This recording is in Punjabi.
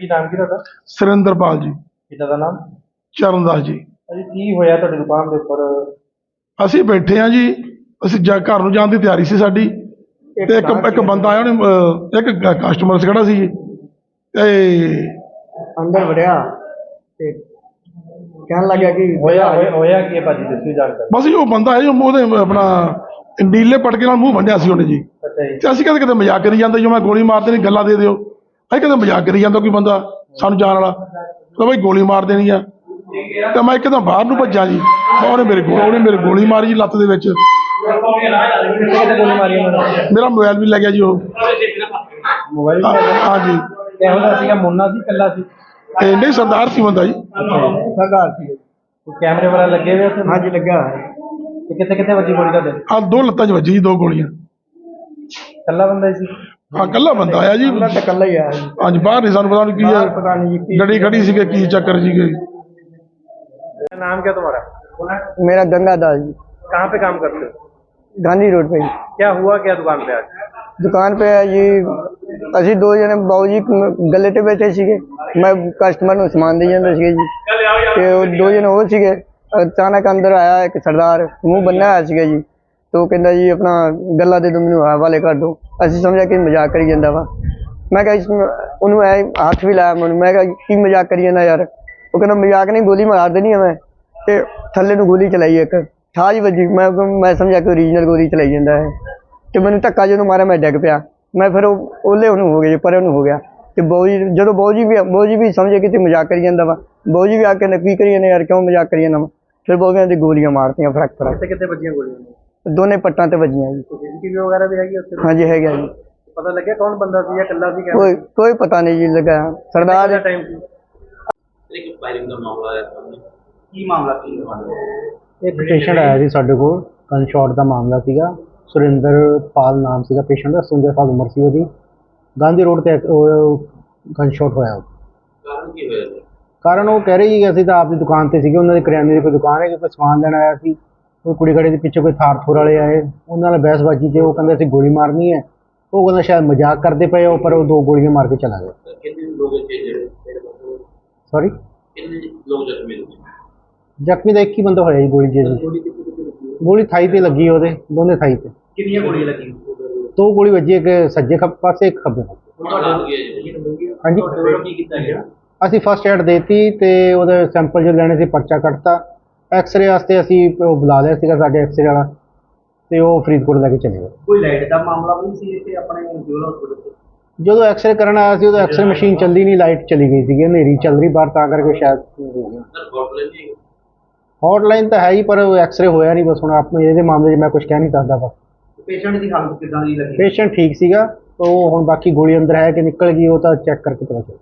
ਕੀ ਨਾਮ ਕੀ ਤੁਹਾਡਾ? ਸੁਰਿੰਦਰਪਾਲ ਜੀ। ਪਿਤਾ ਦਾ ਨਾਮ? ਚਰਨਦਾਸ ਜੀ। ਅਜੀ ਕੀ ਹੋਇਆ ਤੁਹਾਡੀ ਦੁਕਾਨ ਦੇ ਉੱਪਰ? ਅਸੀਂ ਬੈਠੇ ਆ ਜੀ। ਅਸੀਂ ਜਾ ਘਰ ਨੂੰ ਜਾਣ ਦੀ ਤਿਆਰੀ ਸੀ ਸਾਡੀ। ਤੇ ਇੱਕ ਇੱਕ ਬੰਦਾ ਆਇਆ ਉਹਨੇ ਅਹ, ਇੱਕ ਕਸਟਮਰ ਖੜਾ ਸੀ ਜੀ। ਤੇ ਅੰਦਰ ਵੜਿਆ ਤੇ ਕਹਿਣ ਲੱਗਿਆ ਕਿ ਹੋਇਆ ਹੋਇਆ- ਹੋਇਆ ਕੀ ਹੈ ਭਾਜੀ? ਦੱਸੀ ਜਾਣਕਾਰੀ। ਬਸ ਜੀ ਉਹ ਬੰਦਾ ਹੈ ਜੋ ਉਹਦੇ ਆਪਣਾ ਨੀਲੇ ਪਟਕੇ ਨਾਲ ਮੂੰਹ ਬੰਨਿਆ ਸੀ ਉਹਨੇ ਜੀ। ਅੱਛਾ ਜੀ। ਤੇ ਅਸੀਂ ਕਦੇ ਕਦੇ ਮਜ਼ਾਕ ਕਰੀ ਜਾਂਦੇ ਜੋ ਮੈਂ ਗੋਲੀ ਮਾਰ ਦੇਣੀ ਗੱਲਾਂ ਦੇ ਦਿਓ। ਅਸੀਂ ਕਦੇ ਮਜ਼ਾਕ ਕਰੀ ਜਾਂਦਾ ਕੋਈ ਬੰਦਾ ਸਾਨੂੰ ਜਾਣ ਵਾਲਾ ਤਾਂ ਬਈ ਗੋਲੀ ਮਾਰ ਦੇਣੀ ਆ। ਤੇ ਮੈਂ ਇੱਕਦਮ ਬਾਹਰ ਨੂੰ ਭੱਜਾ ਜੀ। ਉਹਨੇ ਮੇਰੇ ਕੋਲ ਉਹਨੇ ਮੇਰੇ ਗੋਲੀ ਮਾਰੀ ਜੀ ਲੱਤ ਦੇ ਵਿੱਚ। ਮਾਰੀ ਮੋਬਾਈਲ ਵੀ ਲੱਗਿਆ ਜੀ ਉਹ। ਮੋਬਾਈਲ ਹਾਂ- ਹਾਂਜੀ ਕਿਹੋ ਜਿਹਾ ਸੀਗਾ ਮੁੰਨਾ ਸੀ ਕੱਲਾ ਸੀ? ਤੇ ਨਹੀਂ ਸਰਦਾਰ ਸੀ ਬੰਦਾ ਜੀ। ਸਰਦਾਰ ਸੀ। ਕੋਈ ਕੈਮਰੇ ਵਗੈਰਾ ਲੱਗੇ ਹੋਏ ਉੱਥੇ? ਹਾਂਜੀ ਲੱਗਾ ਹੋਇਆ। ਤੇ ਕਿੱਥੇ ਕਿੱਥੇ ਵੱਜੀ ਗੋਲੀ ਤੁਹਾਡੇ? ਆ ਦੋ ਲੱਤਾਂ 'ਚ ਵੱਜੀ ਜੀ ਦੋ ਗੋਲੀਆਂ। ਕੱਲਾ ਬੰਦਾ ਹੀ ਸੀ? ਹਾਂ ਕੱਲਾ ਬੰਦਾ ਆਇਆ ਜੀ ਉਹਨਾਂ ਤੇ ਇਕੱਲਾ ਹੀ ਆਇਆ ਜੀ ਅੱਜ ਬਾਹਰ ਨਹੀਂ ਸਾਨੂੰ ਪਤਾ ਨਹੀਂ ਕੀ ਬਾਹਰ ਹੈ ਪਤਾ ਨਹੀਂ ਜੀ ਕੀ ਗੱਡੀ ਖੜੀ ਸੀਗੇ ਕੀ ਚੱਕਰ ਸੀਗੇ नाम क्या तुम्हारा मेरा गंगा दास जी कहाँ पे काम करते हो गांधी रोड पे जी क्या हुआ क्या दुकान पे आज ਦੁਕਾਨ पे ਹੈ ਜੀ ਅਸੀਂ ਦੋ ਜਣੇ ਬਾਊ ਜੀ ਕ- ਗੱਲੇ ਤੇ ਬੈਠੇ ਸੀਗੇ ਮੈਂ ਕਸਟਮਰ ਨੂੰ ਸਮਾਨ ਦੇ ਜਾਂਦਾ ਸੀਗਾ ਜੀ ਤੇ ਉਹ ਦੋ ਜਣੇ ਉਹ ਸੀਗੇ ਅਚਾਨਕ ਅੰਦਰ ਆਇਆ ਇੱਕ ਸਰਦਾਰ ਮੂੰਹ ਬੰਨਿਆ ਹੋਇਆ ਸੀਗਾ ਜੀ ਤੇ ਉਹ ਕਹਿੰਦਾ ਜੀ ਆਪਣਾ ਗੱਲਾਂ ਦੇ ਦੋ ਮੈਨੂੰ ਹਵਾਲੇ ਕਰ ਦੋ। ਅਸੀਂ ਸਮਝਿਆ ਕਿ ਮਜ਼ਾਕ ਕਰੀ ਜਾਂਦਾ ਵਾ। ਮੈਂ ਕਿਹਾ ਇਸ ਨੂੰ- ਉਹਨੂੰ ਐ ਹੱਥ ਵੀ ਲਾਇਆ ਮੈਨੂੰ। ਮੈਂ ਕਿਹਾ, ਕੀ ਮਜ਼ਾਕ ਕਰੀ ਜਾਂਦਾ ਯਾਰ? ਉਹ ਕਹਿੰਦਾ, ਮਜ਼ਾਕ ਨਹੀਂ, ਗੋਲੀ ਮਾਰ ਦੇਣੀ ਆ ਮੈਂ। ਤੇ ਥੱਲੇ ਨੂੰ ਗੋਲੀ ਚਲਾਈ ਇੱਕ। ਠਾਜ ਵੱਜੀ। ਮੈਂ ਮੈਂ ਸਮਝਿਆ ਕਿ ਓਰੀਜਨਲ ਗੋਲੀ ਚਲਾਈ ਜਾਂਦਾ ਹੈ। ਤੇ ਮੈਨੂੰ ਧੱਕਾ ਜਦੋਂ ਮਾਰਿਆ, ਮੈਂ ਡਿੱਗ ਪਿਆ। ਮੈਂ ਫਿਰ ਉਹ ਉਹਲੇ ਉਹਨੂੰ ਹੋ ਗਿਆ ਪਰ ਉਹਨੂੰ ਹੋ ਗਿਆ। ਤੇ ਬਾਊ ਜੀ ਜਦੋਂ ਬਾਊ ਜੀ ਵੀ ਬਾਊ ਜੀ ਵੀ ਸਮਝੇ ਕਿ ਤੇ ਮਜ਼ਾਕ ਕਰੀ ਜਾਂਦਾ ਵਾ ਬਾਊ ਜੀ ਵੀ ਆ ਕੇ ਕਹਿੰਦਾ, ਕੀ ਕਰੀ ਜਾਂਦਾ ਯਾਰ? ਕਿਉਂ ਮਜ਼ਾਕ ਕਰੀ ਜਾਂਦਾ ਵਾ? ਫਿਰ ਬਾਊ ਕਹਿੰਦੇ, ਗੋਲੀਆਂ ਮਾਰਤੀਆਂ, ਫ਼ਰਕ ਫ਼ਰਕ। ਕਿੱਥੇ ਕਿੱਥੇ ਵੱਜੀਆਂ ਗੋਲੀਆਂ? ਦੋਨੇ ਪੱਟਾਂ ਤੇ ਵੱਜੀਆਂ ਜੀ। ਸੀਸੀਟੀਵੀ ਵਗੈਰਾ ਵੀ ਜੀ। ਪਤਾ ਲੱਗਿਆ ਕੌਣ ਬੰਦਾ ਸੀ ਜਾਂ ਇਕੱਲਾ ਸੀ ਕੋਈ ਕੋਈ ਪਤਾ ਨਹੀਂ ਜੀ ਲੱਗਾ। ਸਰਦਾਰ ਦਾ ਮਾਮਲਾ ਸੀ ਇੱਕ ਪੇਸ਼ੈਂਟ ਆਇਆ ਸੀ ਸਾਡੇ ਕੋਲ। ਗਨ ਸ਼ਾਟ ਦਾ ਮਾਮਲਾ ਸੀਗਾ। ਸੁਰਿੰਦਰ ਪਾਲ ਨਾਮ ਸੀਗਾ ਪੇਸ਼ੈਂਟ ਦਾ ਸੁਰਿੰਦਰ ਪਾਲ ਉਮਰ ਸੀ ਉਹਦੀ। ਗਾਂਧੀ ਰੋਡ ਤੇ ਗਨ ਸ਼ਾਟ ਹੋਇਆ ਕਾਰਨ ਕੀ ਹੋਇਆ? ਕਾਰਨ ਉਹ ਕਹਿ ਰਹੀ ਸੀ ਕਿ ਅਸੀਂ ਤਾਂ ਆਪਦੀ ਦੁਕਾਨ ਤੇ ਸੀਗੇ ਉਹਨਾਂ ਦੀ ਕਰਿਆਨੇ ਦੀ ਕੋਈ ਦੁਕਾਨ ਹੈ ਕਿ ਕੋਈ ਸਮਾਨ ਲੈਣ ਆਇਆ ਸੀ। ਉਹ ਕੁੜੀ ਘੜੇ ਦੇ ਪਿੱਛੇ ਕੋਈ ਥਾਰ ਥੋਰ ਵਾਲੇ ਆਏ। ਉਹਨਾਂ ਨਾਲ ਬਹਿਸਬਾਜ਼ੀ ਤੇ ਉਹ ਕਹਿੰਦੇ ਅਸੀਂ ਗੋਲੀ ਮਾਰਨੀ ਹੈ। ਉਹ ਕਹਿੰਦਾ ਸ਼ਾਇਦ ਮਜ਼ਾਕ ਕਰਦੇ ਪਏ ਹੋ ਪਰ ਉਹ ਦੋ ਗੋਲੀਆਂ ਮਾਰ ਕੇ ਚਲਾ ਗਿਆ ਕਿੰਨੇ ਲੋਕ ਇੱਥੇ ਜਿਹੜੇ ਜਿਹੜੇ ਬੰਦੇ- ਸੌਰੀ ਕਿੰਨੇ ਲੋਕ ਜ਼ਖਮੀ ਹੋਏ? ਜ਼ਖਮੀ ਦਾ ਇੱਕ ਹੀ ਬੰਦਾ ਹੋਇਆ ਜੀ ਗੋਲੀ ਜੀ। ਗੋਲੀ ਥਾਈ ਤੇ ਲੱਗੀ ਉਹਦੇ ਦੋਨੇ ਥਾਈ ਤੇ। ਕਿੰਨੀਆਂ ਗੋਲੀਆਂ ਲੱਗੀਆਂ? ਦੋ ਗੋਲੀ ਵੱਜੀ ਇੱਕ ਸੱਜੇ ਖੱਬੇ ਪਾਸੇ ਇੱਕ ਖੱਬੇ ਪਾਸੇ। ਹਾਂਜੀ। ਅਸੀਂ ਫਸਟ ਐਡ ਦੇਤੀ ਤੇ ਉਹਦੇ ਸੈਂਪਲ ਜੋ ਲੈਣੇ ਸੀ ਪਰਚਾ ਕੱਟਤਾ। ਐਕਸ-ਰੇ ਵਾਸਤੇ ਅਸੀਂ ਉਹ ਬੁਲਾ ਲਿਆ ਸੀਗਾ ਸਾਡੇ ਐਕਸ-ਰੇ ਵਾਲਾ ਤੇ ਉਹ ਫਰੀਦਕੋਟ ਲੈ ਕੇ ਚਲੇ ਗਏ। ਕੋਈ ਲਾਈਟ ਦਾ ਮਾਮਲਾ ਵੀ ਸੀ ਇੱਥੇ ਆਪਣੇ ਜਿਉਲਾ ਹਸਪੀਟਲ ਜਦੋਂ ਐਕਸ-ਰੇ ਕਰਨ ਆਇਆ ਸੀ ਉਦੋਂ ਐਕਸ-ਰੇ ਮਸ਼ੀਨ ਚੱਲਦੀ ਨਹੀਂ ਲਾਈਟ ਚਲੀ ਗਈ ਸੀਗੀ ਹਨੇਰੀ ਚੱਲ ਰਹੀ ਬਾਹਰ ਤਾਂ ਕਰਕੇ ਸ਼ਾਇਦ ਹੋ ਗਿਆ ਸਰ ਹੌਟਲਾਈਨ ਤਾਂ ਹੈ ਹੀ ਪਰ ਐਕਸ-ਰੇ ਹੋਇਆ ਨਹੀਂ ਬਸ ਹੁਣ ਆਪਣੇ ਇਹਦੇ ਮਾਮਲੇ 'ਚ ਮੈਂ ਕੁਝ ਕਹਿ ਨਹੀਂ ਸਕਦਾ ਬਸ। ਪੇਸ਼ੈਂਟ ਦੀ ਹਾਲਤ ਕਿਦਾਂ ਦੀ ਲੱਗੀ? ਪੇਸ਼ੈਂਟ ਠੀਕ ਸੀਗਾ ਉਹ ਹੁਣ ਬਾਕੀ ਗੋਲੀ ਅੰਦਰ ਹੈ ਕਿ ਨਿਕਲ ਗਈ ਉਹ ਤਾਂ ਚੈੱਕ ਕਰਕੇ ਪਤਾ ਚੱਲੇਗਾ